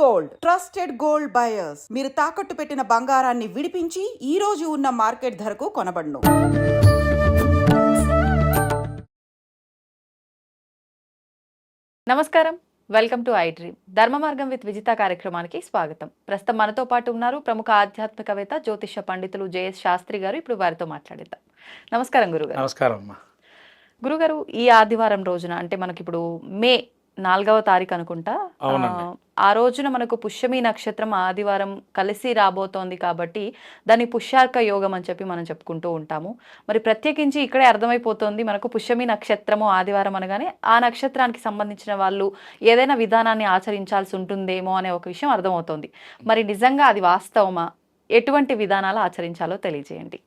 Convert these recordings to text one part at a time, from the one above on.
Gold. Trusted gold buyers. మీరు తాకట్టు పెట్టిన బంగారాన్ని విడిపించి ఈ రోజు ఉన్న మార్కెట్ ధరకు కొనబడును. నమస్కారం. Welcome to iDream. ధర్మ మార్గం విత్ విజిత కార్యక్రమానికి స్వాగతం. ప్రస్తుతం మనతో పాటు ఉన్నారు ప్రముఖ ఆధ్యాత్మికవేత్త జ్యోతిష పండితులు జేఎస్ శాస్త్రి గారు. ఇప్పుడు వారితో మాట్లాడిద్దాం. నమస్కారం గురుగారు. నమస్కారం అమ్మా. గురుగారు ఈ ఆదివారం రోజున అంటే మనకి ఇప్పుడు మే నాలుగవ తారీఖు అనుకుంటా. ఆ రోజున మనకు పుష్యమి నక్షత్రం ఆదివారం కలిసి రాబోతోంది కాబట్టి దాన్ని పుష్యార్క యోగం అని చెప్పి మనం చెప్పుకుంటూ ఉంటాము. మరి ప్రత్యేకించి ఇక్కడే అర్థమైపోతుంది మనకు పుష్యమి నక్షత్రము ఆదివారం అనగానే ఆ నక్షత్రానికి సంబంధించిన వాళ్ళు ఏదైనా విధానాన్ని ఆచరించాల్సి ఉంటుందేమో అనే ఒక విషయం అర్థమవుతోంది. మరి నిజంగా అది వాస్తవమా? ఎటువంటి విధానాలు ఆచరించాలో తెలియజేయండి.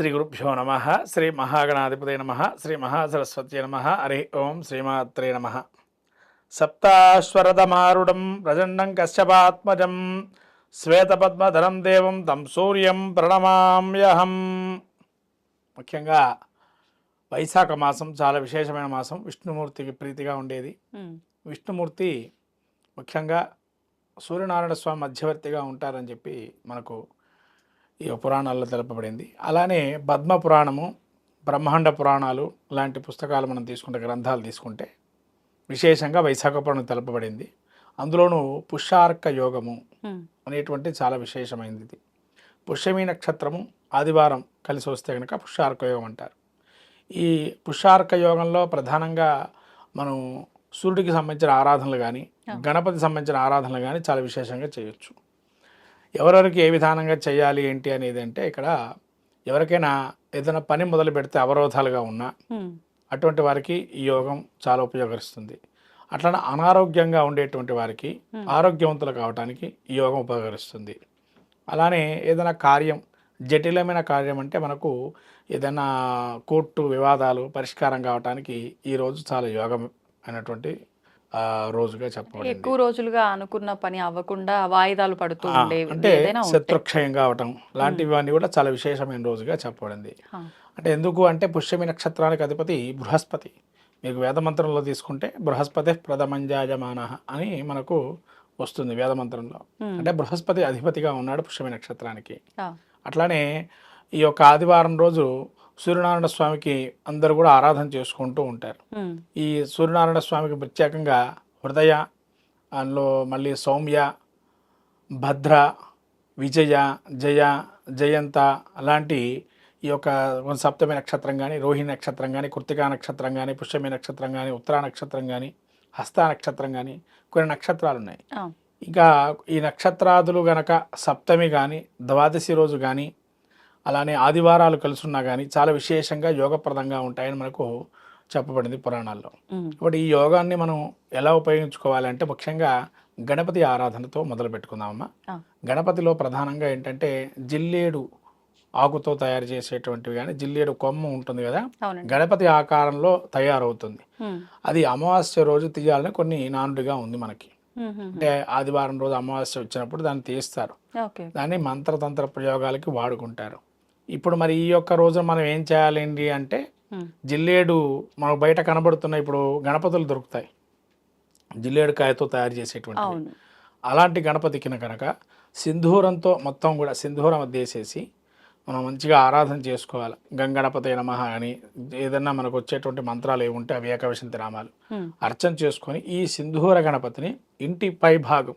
శ్రీ గురుభ్యో నమ శ్రీ మహాగణాధిపతి నమ శ్రీ మహాసరస్వతి నమ హరి ఓం శ్రీమాత్రే నమ. సప్తాశ్వరథమారుడం ప్రచండం కశ్యపాత్మజం శ్వేతపద్మధరం దేవం తం సూర్యం ప్రణమామ్యహం. ముఖ్యంగా వైశాఖ మాసం చాలా విశేషమైన మాసం విష్ణుమూర్తికి ప్రీతిగా ఉండేది. విష్ణుమూర్తి ముఖ్యంగా సూర్యనారాయణ స్వామి మధ్యవర్తిగా ఉంటారని చెప్పి మనకు ఈ పురాణాల్లో తెలపబడింది. అలానే పద్మ పురాణము బ్రహ్మాండ పురాణాలు లాంటి పుస్తకాలు మనం తీసుకుంటే గ్రంథాలు తీసుకుంటే విశేషంగా వైశాఖ పురాణం తెలపబడింది. అందులోనూ పుష్యార్క యోగము అనేటువంటి చాలా విశేషమైనది ఇది. పుష్యమి నక్షత్రము ఆదివారం కలిసి వస్తే కనుక పుష్యార్క యోగం అంటారు. ఈ పుష్యార్క యోగంలో ప్రధానంగా మనం సూర్యుడికి సంబంధించిన ఆరాధనలు కానీ గణపతి సంబంధించిన ఆరాధనలు కానీ చాలా విశేషంగా చేయొచ్చు. ఎవరెవరికి ఏ విధానంగా చేయాలి ఏంటి అనేది అంటే ఇక్కడ ఎవరికైనా ఏదైనా పని మొదలు పెడితే అవరోధాలుగా ఉన్నా అటువంటి వారికి ఈ యోగం చాలా ఉపయోగరిస్తుంది అట్లనే అనారోగ్యంగా ఉండేటువంటి వారికి ఆరోగ్యవంతులు కావడానికి ఈ యోగం ఉపయోగరిస్తుంది అలానే ఏదైనా కార్యం జటిలమైన కార్యం అంటే మనకు ఏదైనా కోర్టు వివాదాలు పరిష్కారం కావడానికి ఈ రోజు చాలా యోగం అయినటువంటి ఆ, రోజుగా చెప్పబడింది. ఎక్కువ రోజులుగా అనుకున్న పని అవ్వకుండా వాయిదాలు పడుతూ ఉండేవి అంటే. శత్రుక్షయం కావటం లాంటివన్నీ కూడా చాలా విశేషమైన రోజుగా చెప్పబడింది. అంటే ఎందుకు అంటే పుష్యమి నక్షత్రానికి అధిపతి బృహస్పతి. మీకు వేదమంత్రంలో తీసుకుంటే బృహస్పతి ప్రథమంజాయమాన అని మనకు వస్తుంది వేదమంత్రంలో అంటే బృహస్పతి అధిపతిగా ఉన్నాడు పుష్యమి నక్షత్రానికి. అట్లానే ఈ యొక్క ఆదివారం రోజు సూర్యనారాయణ స్వామికి అందరూ కూడా ఆరాధన చేసుకుంటూ ఉంటారు. ఈ సూర్యనారాయణ స్వామికి ప్రత్యేకంగా హృదయ అందులో మళ్ళీ సౌమ్య భద్ర విజయ జయ జయంత అలాంటి ఈ యొక్క సప్తమి నక్షత్రం కానీ రోహిణి నక్షత్రం కానీ కృతికా నక్షత్రం కానీ పుష్యమి నక్షత్రం కానీ ఉత్తరా నక్షత్రం కానీ హస్త నక్షత్రం కానీ కొన్ని నక్షత్రాలు ఉన్నాయి. ఇంకా ఈ నక్షత్రాదులు గనక సప్తమి కానీ ద్వాదశి రోజు కానీ అలానే ఆదివారాలు కలుసున్నా కానీ చాలా విశేషంగా యోగప్రదంగా ఉంటాయని మనకు చెప్పబడింది పురాణాల్లో. కాబట్టి ఈ యోగాన్ని మనం ఎలా ఉపయోగించుకోవాలంటే ముఖ్యంగా గణపతి ఆరాధనతో మొదలు పెట్టుకుందామమ్మా. గణపతిలో ప్రధానంగా ఏంటంటే జిల్లేడు ఆకుతో తయారు చేసేటువంటివి కానీ జిల్లేడు కొమ్మ ఉంటుంది కదా గణపతి ఆకారంలో తయారవుతుంది. అది అమావాస్య రోజు తీయాలని కొన్ని నానుడిగా ఉంది మనకి. అంటే ఆదివారం రోజు అమావాస్య వచ్చినప్పుడు దాన్ని తీస్తారు. దాన్ని మంత్రతంత్ర ప్రయోగాలకి వాడుకుంటారు. ఇప్పుడు మరి ఈ యొక్క రోజు మనం ఏం చేయాలండి అంటే జిల్లేడు మనకు బయట కనబడుతున్న ఇప్పుడు గణపతులు దొరుకుతాయి. జిల్లేడు కాయతో తయారు చేసేటువంటి అలాంటి గణపతికి కనుక సింధూరంతో మొత్తం కూడా సింధూరం అద్దేసేసి మనం మంచిగా ఆరాధన చేసుకోవాలి. గంగణపతి నమ అని ఏదన్నా మనకు వచ్చేటువంటి మంత్రాలు ఏమి ఉంటే అవి ఏకవశంతి నామాలు అర్చన చేసుకొని ఈ సింధూర గణపతిని ఇంటి పై భాగం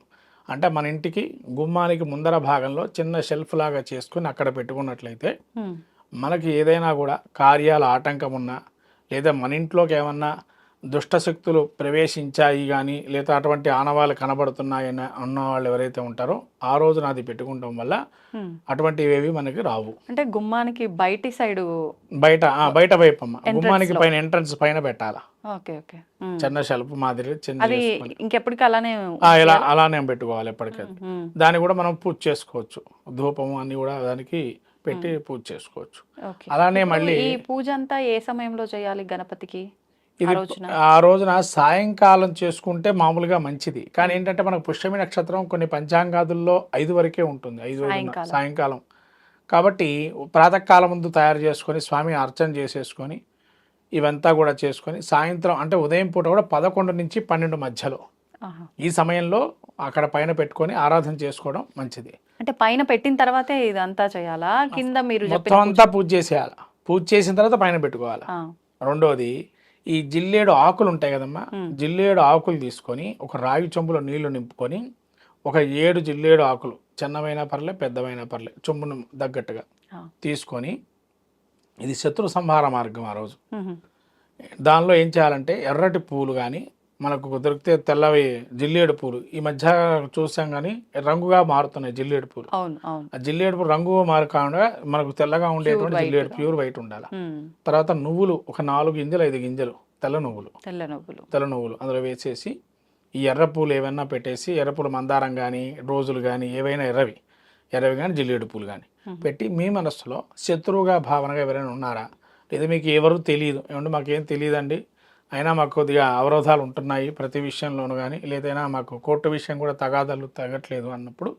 అంటే మన ఇంటికి గుమ్మానికి ముందర భాగంలో చిన్న షెల్ఫ్ లాగా చేసుకొని అక్కడ పెట్టుకున్నట్లయితే మనకి ఏదైనా కూడా కార్యాల ఆటంకం ఉన్నా లేదా మన ఇంట్లోకి ఏమన్నా దుష్టశక్తులు ప్రవేశించాయి కానీ లేదా అటువంటి ఆనవాళ్ళు కనబడుతున్నాయని అన్న వాళ్ళు ఎవరైతే ఉంటారో ఆ రోజున అది పెట్టుకుంటాం వల్ల. అటువంటివి ఏవి మనకి రావు. అంటే గుమ్మానికి బయటి సైడు బయట బయట వైపు అమ్మ గుమ్మానికి. పైన ఎంట్రన్స్ పైన పెట్టాలా. Okay okay. ఉమ్. చిన్న షెల్ఫ్ మాదిరి చిన్న. ఇంకెప్పటికీ అలానే ఇలా అలానే పెట్టుకోవాలి ఎప్పటికీ ఉమ్, దాన్ని కూడా మనం పూజ చేసుకోవచ్చు. ధూపము అన్ని కూడా దానికి పెట్టి పూజ చేసుకోవచ్చు. అలానే మళ్ళీ ఈ పూజ అంతా ఏ సమయంలో చేయాలి గణపతికి? ఇది ఆ రోజున? సాయంకాలం చేసుకుంటే మామూలుగా మంచిది. కానీ ఏంటంటే మనకు పుష్యమి నక్షత్రం కొన్ని పంచాంగాదుల్లో ఐదు వరకే ఉంటుంది. ఐదు సాయంకాలం. కాబట్టి ప్రాతకాలం ముందు తయారు చేసుకొని స్వామి అర్చన చేసేసుకొని ఇవంతా కూడా చేసుకొని సాయంత్రం అంటే ఉదయం పూట కూడా పదకొండు నుంచి పన్నెండు మధ్యలో. ఈ సమయంలో అక్కడ పైన పెట్టుకొని ఆరాధన చేసుకోవడం మంచిది. అంటే పైన పెట్టిన తర్వాతే ఇదంతా చేయాలా? కింద మీరు మొత్తం అంతా పూజ? చేసేయాలి? పూజ చేసిన తర్వాత పైన పెట్టుకోవాలి? రెండోది ఈ జిల్లేడు ఆకులు ఉంటాయి కదమ్మా జిల్లేడు ఆకులు తీసుకొని ఒక రాగి చెంబులో నీళ్ళు నింపుకొని ఒక ఏడు జిల్లేడు ఆకులు చిన్నవైనా పర్లే పెద్దవైనా పర్లే చెంబును తగ్గట్టుగా. తీసుకొని ఇది శత్రు సంహార మార్గం ఆ రోజు. దానిలో ఏం చేయాలంటే ఎర్రటి పూలు కానీ మనకు దొరికితే తెల్లవి జిల్లేడు పూలు. ఈ మధ్య చూసాం కానీ రంగుగా మారుతున్నాయి జిల్లేడు పూలు. ఆ జిల్లేడు పూలు రంగు మారు కాకుండా మనకు తెల్లగా ఉండేటువంటి జిల్లేడు ప్యూర్ వైట్ ఉండాలి. మ్మ్. తర్వాత నువ్వులు ఒక నాలుగు గింజలు ఐదు గింజలు తెల్ల నువ్వులు. తెల్ల నువ్వులు. తెల్ల నువ్వులు అందులో వేసేసి ఈ ఎర్ర పూలు ఏవైనా పెట్టేసి ఎర్ర పూలు మందారం కానీ రోజులు కానీ ఏవైనా ఎర్రవి ఎర్రవి కానీ జిల్లేడు పూలు కానీ పెట్టి మీ మనస్సులో శత్రువుగా భావనగా ఎవరైనా ఉన్నారా? లేదా మీకు ఎవరు తెలియదు ఏమంటే మాకేం తెలియదండి అయినా మాకు కొద్దిగా అవరోధాలు ఉంటున్నాయి ప్రతి విషయంలోనూ కానీ లేదైనా మాకు కోర్టు విషయం కూడా తగాదాలు తగ్గట్లేదు అన్నప్పుడు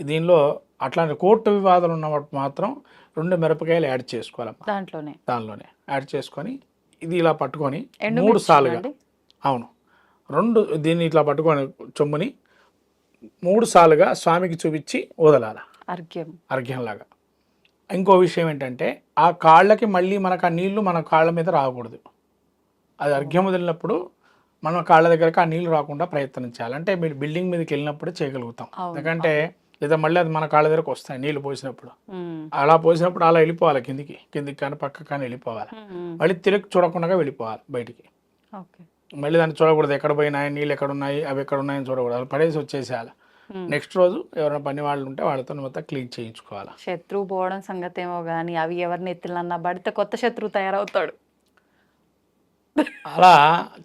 దీనిలో అట్లాంటి కోర్టు వివాదాలు ఉన్నప్పుడు మాత్రం రెండు మిరపకాయలు యాడ్ చేసుకోవాలమ్మా. దాంట్లోనే? దానిలోనే. యాడ్ చేసుకొని ఇది ఇలా పట్టుకొని మూడు సార్లుగా? అవును. రెండు దీన్ని ఇట్లా పట్టుకొని చొమ్ముని మూడు సార్లుగా స్వామికి చూపించి వదలాల. అర్ఘ్యం. అర్ఘ్యంలాగా. ఇంకో విషయం ఏంటంటే ఆ కాళ్ళకి మళ్ళీ మనకు ఆ నీళ్ళు మన కాళ్ళ మీద రాకూడదు. అది అర్ఘ్యం వదిలినప్పుడు మన కాళ్ళ దగ్గరకు ఆ నీళ్ళు రాకుండా ప్రయత్నం చేయాలి అంటే మీరు బిల్డింగ్ మీదకి వెళ్ళినప్పుడు చేయగలుగుతాం. ఎందుకంటే లేదా మళ్ళీ అది మన కాళ్ళ దగ్గరకు వస్తాయి నీళ్ళు పోసినప్పుడు. అలా పోసినప్పుడు అలా వెళ్ళిపోవాలి కిందికి కిందికి కానీ పక్కకి కానీ వెళ్ళిపోవాలి. మళ్ళీ తిరిగి చూడకుండా వెళ్ళిపోవాలి బయటికి. మళ్ళీ దాన్ని చూడకూడదు ఎక్కడ పోయినాయి నీళ్ళు ఎక్కడ ఉన్నాయి అవి ఎక్కడ ఉన్నాయని చూడకూడదు. అలా పడేసి వచ్చేసేయాలి. నెక్స్ట్ రోజు ఎవరైనా పని వాళ్ళు ఉంటే వాళ్ళతో మొత్తం క్లీన్ చేయించుకోవాలి. శత్రువు పోవడం సంగతి ఏమో కానీ అవి ఎవరిని ఎత్తిలన్నా పడితే కొత్త శత్రువు తయారవుతాడు. అలా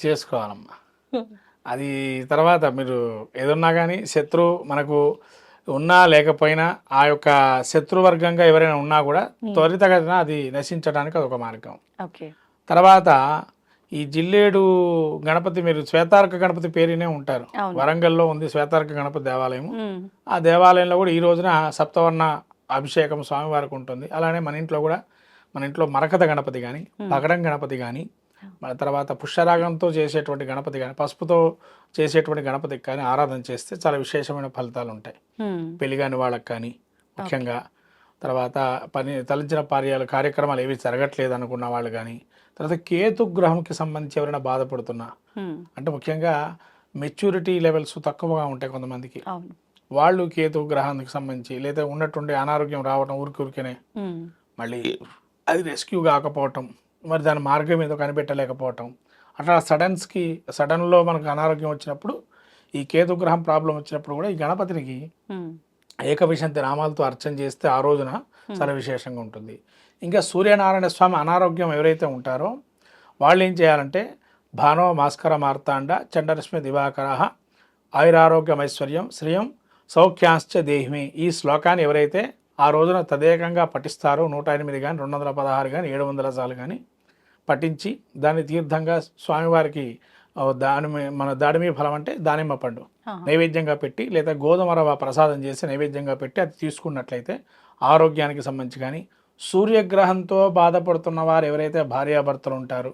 చేసుకోవాలమ్మా. అది తర్వాత మీరు ఏదన్నా కానీ శత్రువు మనకు ఉన్నా లేకపోయినా ఆ యొక్క శత్రువర్గంగా ఎవరైనా ఉన్నా కూడా త్వరితగతిన అది నశించడానికి అదొక మార్గం. తర్వాత ఈ జిల్లేడు గణపతి మీరు శ్వేతార్క గణపతి పేరునే ఉంటారు. వరంగల్లో ఉంది శ్వేతార్క గణపతి దేవాలయం. ఆ దేవాలయంలో కూడా ఈ రోజున సప్తవర్ణ అభిషేకం స్వామివారికి ఉంటుంది. అలానే మన ఇంట్లో కూడా మన ఇంట్లో మరకత గణపతి కానీ పగడం గణపతి కానీ మన తర్వాత పుష్యరాగంతో చేసేటువంటి గణపతి కానీ పసుపుతో చేసేటువంటి గణపతికి కానీ ఆరాధన చేస్తే చాలా విశేషమైన ఫలితాలు ఉంటాయి. పెళ్ళి కాని వాళ్ళకి కానీ ముఖ్యంగా తర్వాత పని తలంచిన కార్యాలు కార్యక్రమాలు ఏవి జరగట్లేదు అనుకున్న వాళ్ళు కానీ తర్వాత కేతు గ్రహంకి సంబంధించి ఎవరైనా బాధపడుతున్నా. అంటే ముఖ్యంగా మెచ్యూరిటీ లెవెల్స్ తక్కువగా ఉంటాయి కొంతమందికి వాళ్ళు కేతు గ్రహానికి సంబంధించి లేదా ఉన్నట్టుండి అనారోగ్యం రావటం ఊరికి ఊరికనే. మళ్ళీ అది రెస్క్యూ కాకపోవటం మరి దాని మార్గం ఏదో కనిపెట్టలేకపోవటం. అట్లా సడన్స్కి సడన్లో మనకు అనారోగ్యం వచ్చినప్పుడు ఈ కేతు గ్రహం ప్రాబ్లం వచ్చినప్పుడు కూడా ఈ గణపతినికి. ఏకవిశంతి నామాలతో అర్చన చేస్తే ఆ రోజున చాలా విశేషంగా ఉంటుంది. ఇంకా సూర్యనారాయణ స్వామి అనారోగ్యం ఎవరైతే ఉంటారో వాళ్ళు ఏం చేయాలంటే భానవ భాస్కర మార్తాండ చండరశ్మి దివాకర ఆయురారోగ్యమైశ్వర్యం శ్రియం సౌఖ్యాంశ్చ దేహిమి ఈ శ్లోకాన్ని ఎవరైతే ఆ రోజున తదేకంగా పఠిస్తారో నూట ఎనిమిది కానీ రెండు వందల పదహారు కానీ ఏడు వందల సార్లు కానీ పఠించి దాన్ని తీర్థంగా స్వామివారికి దానిమి మన దాడిమి ఫలం అంటే దానిమ్మ పండు. నైవేద్యంగా పెట్టి లేదా గోధుమ రవ్వ ప్రసాదం చేసి నైవేద్యంగా పెట్టి అది తీసుకున్నట్లయితే ఆరోగ్యానికి సంబంధించి కానీ సూర్యగ్రహంతో బాధపడుతున్న వారు ఎవరైతే భార్యాభర్తలు ఉంటారు.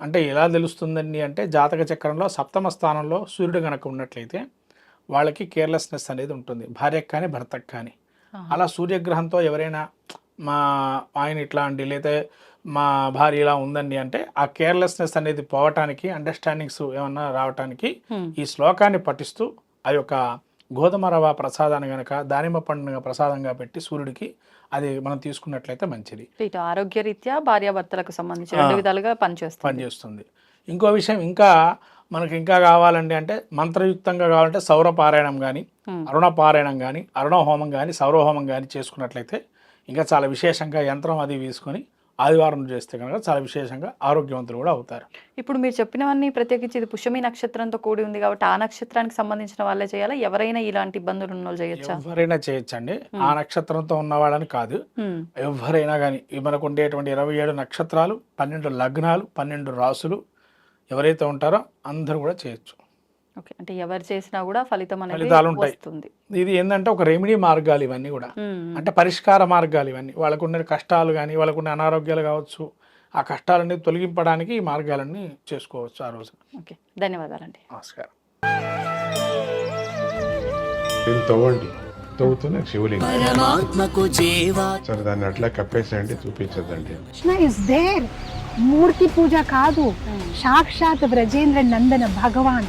అంటే ఎలా తెలుస్తుందండి అంటే జాతక చక్రంలో సప్తమ స్థానంలో సూర్యుడు గనక ఉన్నట్లయితే వాళ్ళకి కేర్లెస్నెస్ అనేది ఉంటుంది భార్యకు కానీ భర్తకు కానీ. అలా సూర్యగ్రహంతో ఎవరైనా మా ఆయన ఇట్లా అండి లేదా మా భార్య ఇలా ఉందండి అంటే ఆ కేర్లెస్నెస్ అనేది పోవటానికి అండర్స్టాండింగ్స్ ఏమన్నా రావటానికి. ఈ శ్లోకాన్ని పఠిస్తూ ఆ యొక్క గోధుమ రవ ప్రసాదాన్ని గనక దానిమ్మ పండుగ ప్రసాదంగా పెట్టి సూర్యుడికి అది మనం తీసుకున్నట్లయితే మంచిది ఇటు ఆరోగ్యరీత్యా భార్యాభర్తలకు సంబంధించి రెండు విధాలుగా పనిచేస్తుంది పనిచేస్తుంది ఇంకో విషయం ఇంకా మనకి ఇంకా కావాలండి అంటే మంత్రయుక్తంగా కావాలంటే సౌర పారాయణం కానీ. అరుణ పారాయణం కానీ అరుణ హోమం కానీ సౌర హోమం కానీ చేసుకున్నట్లయితే ఇంకా చాలా విశేషంగా యంత్రం అది వేసుకొని ఆదివారం చేస్తే కనుక చాలా విశేషంగా ఆరోగ్యవంతులు కూడా అవుతారు. ఇప్పుడు మీరు చెప్పినవన్నీ ప్రత్యేకించి ఇది పుష్యమి నక్షత్రంతో కూడి ఉంది కాబట్టి ఆ నక్షత్రానికి సంబంధించిన వాళ్ళే చేయాలా? ఎవరైనా ఇలాంటి ఇబ్బందులు ఉన్న చేయొచ్చా? ఎవరైనా చేయొచ్చండి. ఆ నక్షత్రంతో ఉన్న వాళ్ళని కాదు. ఎవరైనా కానీ మనకు ఉండేటువంటి ఇరవై ఏడు నక్షత్రాలు పన్నెండు లగ్నాలు పన్నెండు రాసులు ఎవరైతే ఉంటారో అందరూ కూడా చేయొచ్చు. ఓకే. అంటే ఎవరు చేసినా కూడా ఫలితం అనేది ఫలితాలు ఉంటాయి. వస్తుంది. ఇది ఏంటంటే ఒక రెమెడీ మార్గాలు ఇవన్నీ కూడా. అంటే పరిష్కార మార్గాలు ఇవన్నీ. వాళ్ళకున్న కష్టాలు కానీ వాళ్ళకున్న అనారోగ్యాలు కావచ్చు ఆ కష్టాలన్నీ తొలగింపడానికి ఈ మార్గాలన్నీ చేసుకోవచ్చు ఆ రోజు. ఓకే. ధన్యవాదాలండి. నమస్కారం. దీన్ని తవ్వండి. తవ్వుతూనే శివలింగం. పరమాత్మకు జీవా. సరే దాన్ని అట్లా కప్పేసేయండి చూపించదండి కృష్ణ ఇస్ దేర్ మూర్తి పూజ కాదు. సాక్షాత్ బ్రజేంద్ర నందన భగవాన్.